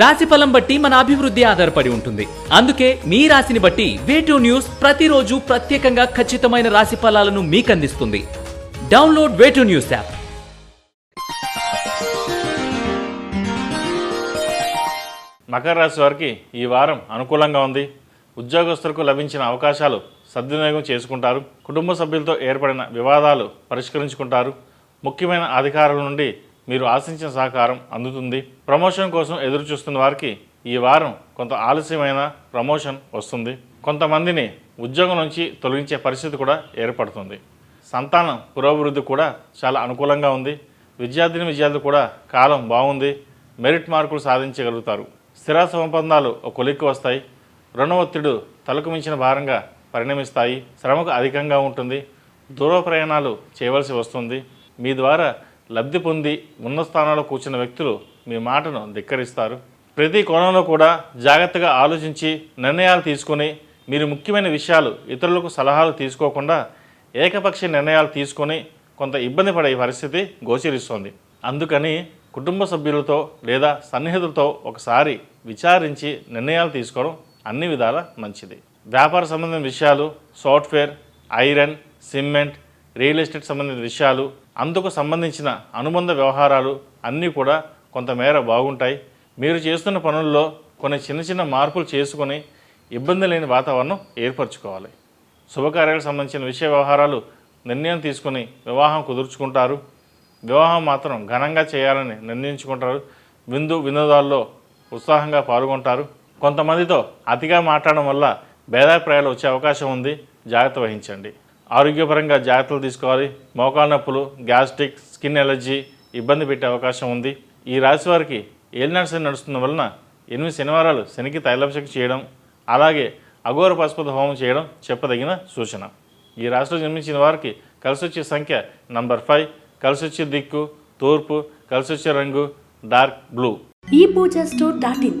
రాశి ఫలం బట్టి మన అభివృద్ధి ఆధారపడి ఉంటుంది. అందుకే మీ రాశిని బట్టి వేటూ న్యూస్ ప్రతిరోజు ప్రత్యేకంగా ఖచ్చితమైన రాశి ఫలాలను మీకు అందిస్తుంది డౌన్లోడ్ వేటూ న్యూస్ యాప్ మకర రాశి వారికి ఈ వారం అనుకూలంగా ఉంది. ఉద్యోగస్తులకు లభించిన అవకాశాలు సద్వినియోగం చేసుకుంటారు. కుటుంబ సభ్యులతో ఏర్పడిన వివాదాలు పరిష్కరించుకుంటారు. ముఖ్యమైన అధికారుల నుండి మీరు ఆశించిన సహకారం అందుతుంది. ప్రమోషన్ కోసం ఎదురు చూస్తున్న వారికి ఈ వారం కొంత ఆలస్యమైన ప్రమోషన్ వస్తుంది. కొంతమందిని ఉద్యోగం నుంచి తొలగించే పరిస్థితి కూడా ఏర్పడుతుంది. సంతానం పురోభివృద్ధి కూడా చాలా అనుకూలంగా ఉంది. విద్యార్థిని విద్యార్థులు కూడా కాలం బాగుంది. మెరిట్ మార్కులు సాధించగలుగుతారు. స్థిర సంబంధాలు ఒక కొలిక్కి వస్తాయి. రుణ ఒత్తిడు తలకు మించిన భారంగా పరిణమిస్తాయి. శ్రమకు అధికంగా ఉంటుంది. దూర ప్రయాణాలు చేయవలసి వస్తుంది. మీ ద్వారా లబ్ధి పొంది ఉన్న స్థానాల్లో కూర్చున్న వ్యక్తులు మీ మాటను ధిక్కరిస్తారు. ప్రతి కోణంలో కూడా జాగ్రత్తగా ఆలోచించి నిర్ణయాలు తీసుకొని మీరు ముఖ్యమైన విషయాలు ఇతరులకు సలహాలు తీసుకోకుండా ఏకపక్ష నిర్ణయాలు తీసుకొని కొంత ఇబ్బంది పడే పరిస్థితి గోచరిస్తోంది. అందుకని కుటుంబ సభ్యులతో లేదా సన్నిహితులతో ఒకసారి విచారించి నిర్ణయాలు తీసుకోవడం అన్ని విధాల మంచిది. వ్యాపార సంబంధిత విషయాలు software iron cement real estate సంబంధించిన విషయాలు అందుకు సంబంధించిన అనుబంధ వ్యవహారాలు అన్నీ కూడా కొంతమేర బాగుంటాయి. మీరు చేస్తున్న పనుల్లో కొన్ని చిన్న చిన్న మార్పులు చేసుకొని ఇబ్బంది లేని వాతావరణం ఏర్పరచుకోవాలి. శుభకార్యాలకు సంబంధించిన విషయ వ్యవహారాలు నిర్ణయం తీసుకుని వివాహం కుదుర్చుకుంటారు. వివాహం మాత్రం ఘనంగా చేయాలని నిర్ణయించుకుంటారు. విందు వినోదాల్లో ఉత్సాహంగా పాల్గొంటారు. కొంతమందితో అతిగా మాట్లాడడం వల్ల భేదాభిప్రాయాలు వచ్చే అవకాశం ఉంది. జాగ్రత్త వహించండి. ఆరోగ్యపరంగా జాగ్రత్తలు తీసుకోవాలి. మోకాళ్ళ నొప్పులు గ్యాస్ట్రిక్ స్కిన్ ఎలర్జీ ఇబ్బంది పెట్టే అవకాశం ఉంది. ఈ రాశి వారికి ఏలినాడు శని నడుస్తున్న వలన ఎనిమిది శనివారాలు శనికి తైలాభిషేకం చేయడం అలాగే అఘోర పశుపతి హోమం చేయడం చెప్పదగిన సూచన. ఈ రాశిలో జన్మించిన వారికి కలిసి వచ్చే సంఖ్య నంబర్ ఫైవ్ కలిసి వచ్చే దిక్కు తూర్పు కలిసి వచ్చే రంగు డార్క్ బ్లూ. ఈ పూజ స్టోర్ డాట్ ఇన్.